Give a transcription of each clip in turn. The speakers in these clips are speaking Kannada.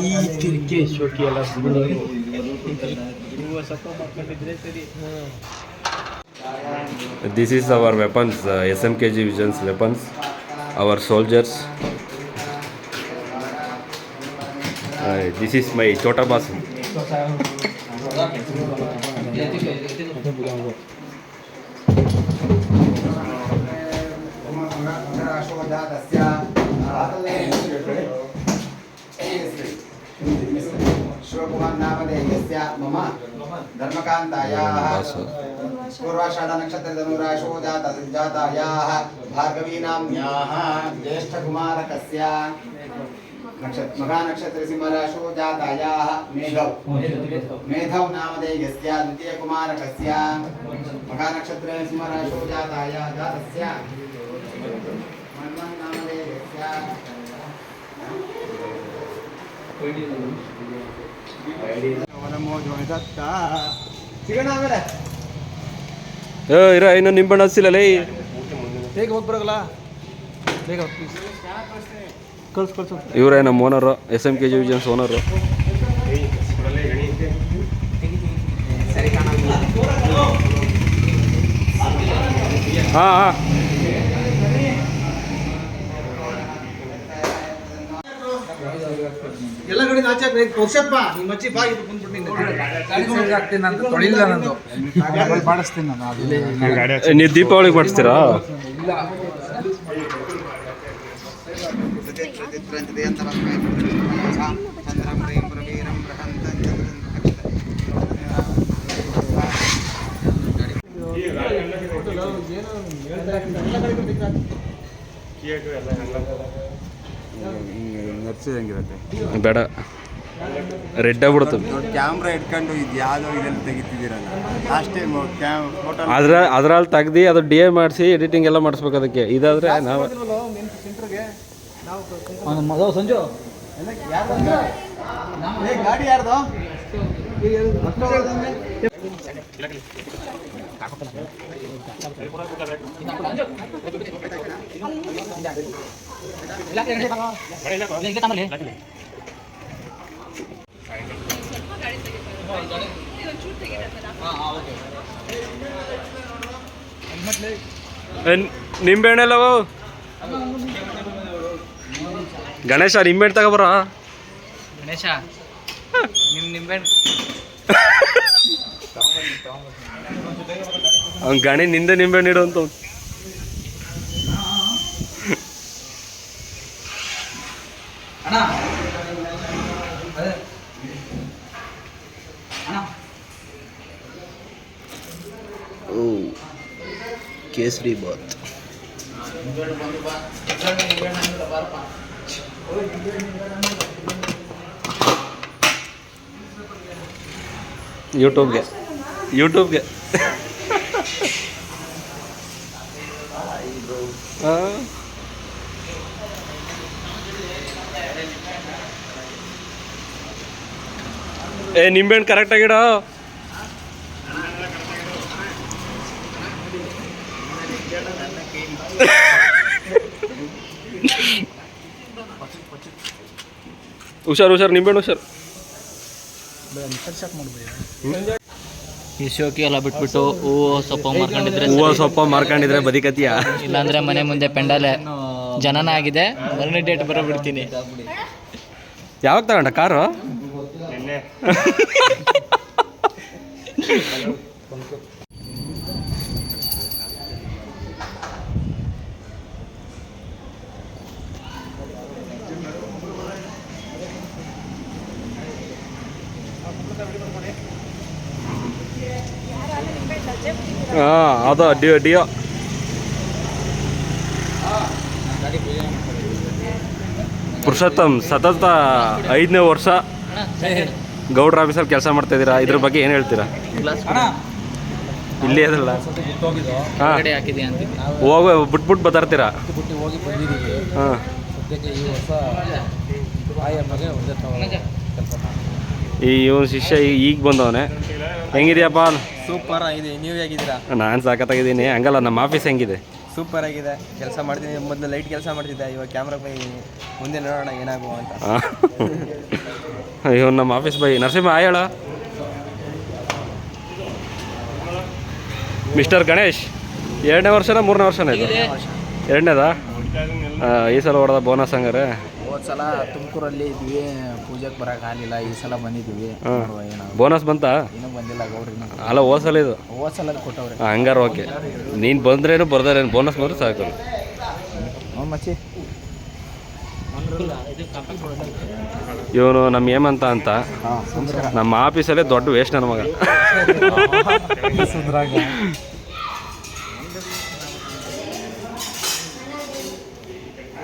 ಈ ತಿರ್ಕೆ ಶೋಕಿ ಎಲ್ಲ ನೀವು ಸ್ವಲ್ಪ ಮಾಡ್ಕೊಂಡಿದ್ರೆ ಸರಿ This is our weapons, uh, SMKG Vision's weapons, our soldiers. Uh, this is my Chota Basu. नामधेयस्य मम जाता जातायाः भार्गवीनाम्याः ज्येष्ठकुमारकस्य नक्षत्र मघानक्षत्रसिंहराशो जातायाः मेधौ मेधौ नामधेयस्य द्वितीयकुमारकस्य मघानक्षत्रे सिंहराशो ಏ ಇರ ಇನ್ನು ನಿಂಬಣ್ಣ ಹಚ್ಚಿಲ್ಲಲ್ಲ ಬೇಗ ಹೋಗಿ ಬರೋಲ್ಲ ಬೇಗ ಕಳ್ಸಿ ಕಳ್ಸು. ಇವರೇ ನಮ್ಮ owner S M K G Visions owner. ಹಾಂ ಹಾಂ. ಎಲ್ಲ ಆಚೆ ತೋರ್ಸಪ್ಪ ಮಚ್ಚಿ ಬಾ ಇದು ಬಂದ್ಬಿಟ್ಟು ನಂದು. ತೊಳಿಲ್ಲ ನಂದು ಮಾಡಿಸ್ತೀನಿ ನಾನು ನೀವು ದೀಪಾವಳಿಗೆ ಮಾಡಿಸ್ತೀರಾ ನರ್ಸಿದಂಗಿರುತ್ತೆ ಬೇಡ ರೆಡ್ ಆಗ್ಬಿಡುತ್ತೆ ದೊಡ್ಡ ಕ್ಯಾಮ್ರಾ ಇಟ್ಕೊಂಡು ಇದು ಯಾವುದೋ ಇದ್ರಲ್ಲಿ ತೆಗಿತಿದ್ದೀರಲ್ಲ ಲಾಸ್ಟ್ ಟೈಮ್ ಕ್ಯಾಮ್ ಫೋಟೋ ಅದ್ರ ಅದ್ರಲ್ಲಿ ತೆಗ್ದು ಅದು ಡಿ ಎ ಮಾಡಿಸಿ ಎಡಿಟಿಂಗ್ ಎಲ್ಲ ಮಾಡಿಸ್ಬೇಕು ಅದಕ್ಕೆ ಇದಾದ್ರೆ ನಾವು ಸಂಜು ಗಾಡಿ ಯಾರ್ದು ನಿಂಬೆಹಣ್ಣೆಲ್ಲವು ಗಣೇಶ ನಿಂಬೆಹಣ್ಣು ತಗೊಬರ ಗಣೇಶ ನಿಮ್ ನಿಂಬೆಹಣ್ಣು ಅವ್ನು ಗಣಿ ನಿಂದೆ ನಿಂಬೆ ಇಡು ಅಂತ ಕೇಸರಿ ಬಾತ್. ಯೂಟ್ಯೂಬ್ಗೆ ಯೂಟ್ಯೂಬ್ಗೆ ಹಾಂ ಏ ನಿಂಬೆಹಣ್ಣು ಕರೆಕ್ಟಾಗಿಡ ಹುಷಾರು ಹುಷಾರು ನಿಂಬೆಹಣ್ಣು ಹುಷಾರು. ಈ ಶೋಕಿ ಎಲ್ಲ ಬಿಟ್ಬಿಟ್ಟು ಹೂವು ಸೊಪ್ಪು ಮಾರ್ಕೊಂಡಿದ್ರೆ ಹೂವು ಸೊಪ್ಪು ಮಾರ್ಕೊಂಡಿದ್ರೆ ಬದಿಕತಿಯ ಇಲ್ಲಾಂದ್ರೆ ಮನೆ ಮುಂದೆ ಪೆಂಡಾಲೆ ಜನನ ಆಗಿದೆ ಮರಣ ಡೇಟ್ ಬರಬಿಡ್ತೀನಿ. ಯಾವಾಗ ತಗೊಂಡ? ಕಾರು? ಹಾಂ, ಅದು, ಡಿಯೋ ಡಿಯೋ. ಪುರುಷೋತ್ತಮ್, ಸತತ ಐದನೇ ವರ್ಷ ಗೌಡ್ರ ಆಫೀಸಲ್ಲಿ ಕೆಲಸ ಮಾಡ್ತಾ ಇದ್ದೀರಾ? ಇದ್ರ ಬಗ್ಗೆ ಏನು ಹೇಳ್ತೀರಾ? ಇಲ್ಲಿ ಅದಲ್ಲ. ಹಾಂ. ಹೋಗ ಬಿಟ್ಬಿಟ್ಟು ಬತ್ತಾರ್ತೀರಾ ಹಾಂ. ಈ ಇವನ್ ಶಿಷ್ಯ ಈಗ ಬಂದವನೆ. ಹೆಂಗಿದ್ಯಪ್ಪ ಸೂಪರ್ ಆಗಿದೆ. ನೀವು ಹೇಗಿದ್ದೀರಾ? ನಾನು ಸಾಕತ್ತಾಗಿದ್ದೀನಿ. ಹಂಗಲ್ಲ ನಮ್ಮ ಆಫೀಸ್ ಹೆಂಗಿದೆ? ಸೂಪರ್ ಆಗಿದೆ. ಕೆಲಸ ಮಾಡ್ತೀನಿ. ಮೊದಲು ಲೈಟ್ ಕೆಲಸ ಮಾಡ್ತಿದ್ದೆ. ಇವಾಗ ಕ್ಯಾಮ್ರಾ ಬೈ ಮುಂದೆ ನೋಡೋಣ ಏನಾಗುವ ಅಂತ. ಅಯ್ಯೋ ನಮ್ಮ ಆಫೀಸ್ ಬೈ. ನರಸಿಂಹ ಆಯೋಳ ಹೇಳ. ಮಿಸ್ಟರ್ ಗಣೇಶ್ ಎರಡನೇ ವರ್ಷನ ಮೂರನೇ ವರ್ಷನ ಇದು? ಎರಡನೇದಾ? ಈ ಸಲ ಹೊಡೆದ ಬೋನಸ್ ಹಂಗಾರೆ. ಹೋದ ಸಲ ತುಮಕೂರಲ್ಲಿ ಇದ್ವಿ. ಪೂಜೆಗೆ ಬರಕ್ ಆಗಲಿಲ್ಲ. ಈ ಸಲ ಬಂದಿದ್ವಿ ನೋಡುವ ಏನೋ. ಬೋನಸ್ ಬಂತಾ? ಇನ್ನೂ ಬಂದಿಲ್ಲ ಗೌಡ್ರಿನ ಅಲ್ಲ ಹೋದ ಸಲ ಇದು. ಹೋದ ಸಲ ಕೊಟ್ಟವ್ರೆ. ಆ, ಹಂಗಾರೆ ಓಕೆ. ನೀನು ಬಂದ್ರೇನು ಬರ್ದಾರೇನು? ಬೋನಸ್ ಬಂದ್ರೆ ಸಾಕು. ಹ್ಞೂ ಮಚ್ಚಿ. ಇವನು ನಮ್ಮ ಹೇಮಂತ ಅಂತ. ಹಾಂ ಸುಂದರ. ನಮ್ಮ ಆಫೀಸಲ್ಲೇ ದೊಡ್ಡ ವೇಸ್ಟ್ ನನ್ನ ಮಗ.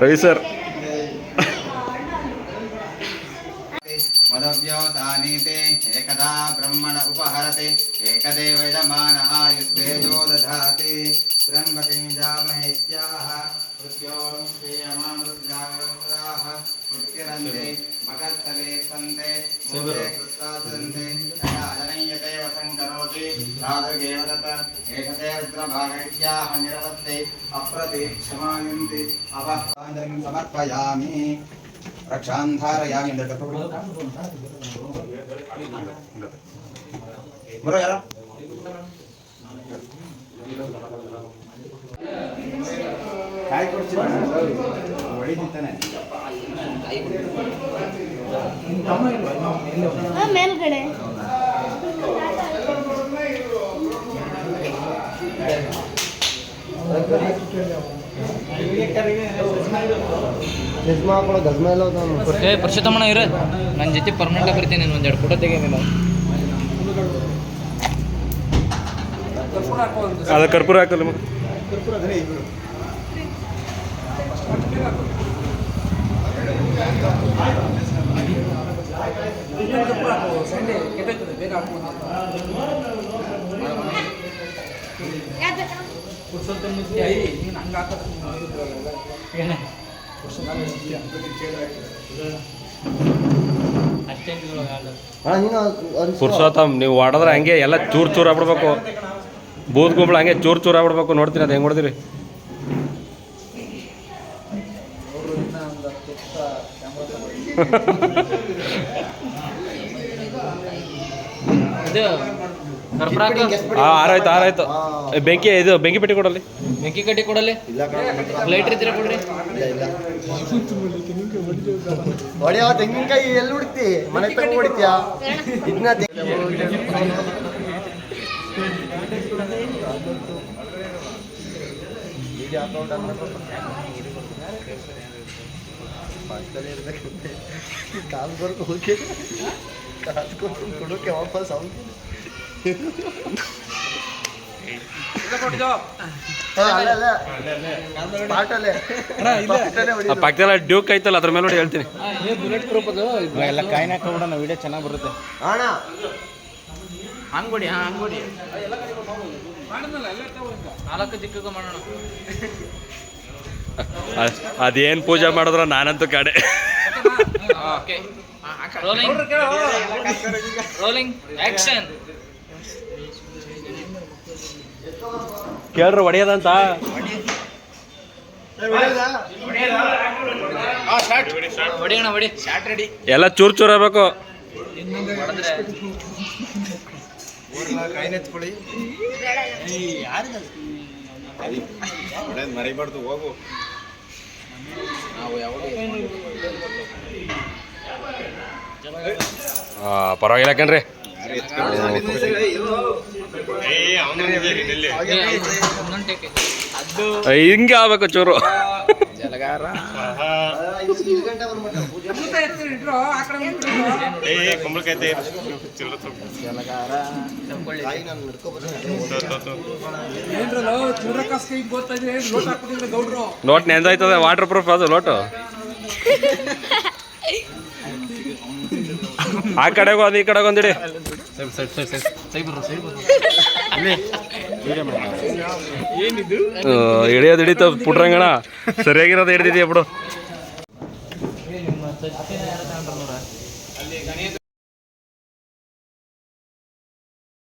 ರವಿ ಸರ್. एकदेव इदमानहायुस्तेजो दधाति त्र्यम्बकीं जामहेत्याह मृत्योर्मुश्रीयमामृत्याः उत्तिरन्ति मकत्तले सन्ते मूले कृत्वा सन्ति जनयते वसं करोति तादृगेव तत् एकते रुद्रभागैत्याह निरवत्ते अप्रतीक्षमायन्ति। अवः समर्पयामि। रक्षान्धारयामि ಬರೋ ಯಾರ? ಕಾಯಿ ಕೊಡ್ತೀನಿ ಹೊಡಿತಾನೆ ಮೇಲ್ಗಡೆ. ಪುರುಷೋತ್ತಮಣ್ಣ ಇರ. ನನ್ನ ಜೊತೆ ಪರ್ಮನೆಂಟ್ ಬರ್ತೀನಿ ಒಂದು ಎರಡು ಫೋಟೋ ತೆಗಿಯಲ್ಲ ಅದು ಕರ್ಪೂರ ಹಾಕಲ್ಲ ಮಗ. ಪುರ್ಸೋತಮ್ ನೀವು ಹೊಡೆದ್ರೆ ಹಂಗೆ ಎಲ್ಲ ಚೂರು ಚೂರು ಆಗ್ಬಿಡ್ಬೇಕು. ಬೂದ್ ಗುಂಬಳ ಹಂಗೆ ಚೂರು ಚೂರು ಆಗ್ಬಿಡ್ಬೇಕು ನೋಡ್ತೀನಿ ಅದು ಹೆಂಗೆ ಹೊಡೆದಿರಿ. ಆರಾಯ್ತು ಆರಾಯ್ತು. ಬೆಂಕಿ ಇದು ಬೆಂಕಿ ಪೆಟ್ಟಿ ಕೊಡಲಿ. ಬೆಂಕಿ ಕಟ್ಟಿ ಕೊಡಲಿ? ಲೈಟ್ ಇದ್ರೆ ಕೊಡ್ರಿ. ಹೊಡೆಯ ತೆಂಗಿನಕಾಯಿ ಎಲ್ಲಿ ಹುಡುಕ್ತಿ ಮನೆ ತಗೊಂಡು ಹೊಡಿತೀಯಾ ಇದನ್ನ ಕಾಲು ಬರ್ಕೊ ಹೋಗಿ. ಕೊಡೋಕೆ ವಾಪಸ್ ಅವ್ನು. ಪಕ್ಕದಲ್ಲ ಡ್ಯೂಕ್ ಐತಲ್ಲ ಅದ್ರ ಮೇಲೆ ನೋಡಿ ಹೇಳ್ತೀನಿ. ಬುಲೆಟ್ ಪ್ರೂಫ್ ಅದು. ಎಲ್ಲ ಕಾಯಿನ ಹಾಕೋಬಿಡೋಣ ವಿಡಿಯೋ ಚೆನ್ನಾಗಿ ಬರುತ್ತೆ. ಅಣ್ಣ ಹಂಗೊಡಿ ಹಾ ಹಂಗೊಡಿ ನಾಲ್ಕು ದಿಕ್ಕಕ್ಕೆ ಮಾಡೋಣ. ಅದೇನು ಪೂಜೆ ಮಾಡಿದ್ರ ನಾನಂತೂ ಕಡೆ. ಓಕೆ. ರೋಲಿಂಗ್ ರೋಲಿಂಗ್ ಆಕ್ಷನ್ ಕೇಳ್ರಿ ಹೊಡೆಯೋದಂತ ಎಲ್ಲ ಚೂರ್ ಚೂರ್ ಆಗ್ಬೇಕು. ಮರಿಬಾರ್ದು ಹೋಗು. ಪರವಾಗಿಲ್ಲ ಕಣ್ರಿ. ಹಿಂಗೆ ಆಗ್ಬೇಕು ಚೂರು. ಜಲಗಾರ. ನೋಟ್ ನೆಂದಾಯ್ತದೆ ವಾಟರ್ ಪ್ರೂಫ್ ಅದು ಲೋಟು. ಆ ಕಡೆಗೂ ಅದು ಈ ಕಡೆಗೂ ಒಂದಿಡಿ ಹಿಡಿಯೋದು ಹಿಡಿತ ಪುಟ್ರಂಗಣ ಸರಿಯಾಗಿರೋದು ಹಿಡಿದಿದ್ಯಾ ಬಿಡು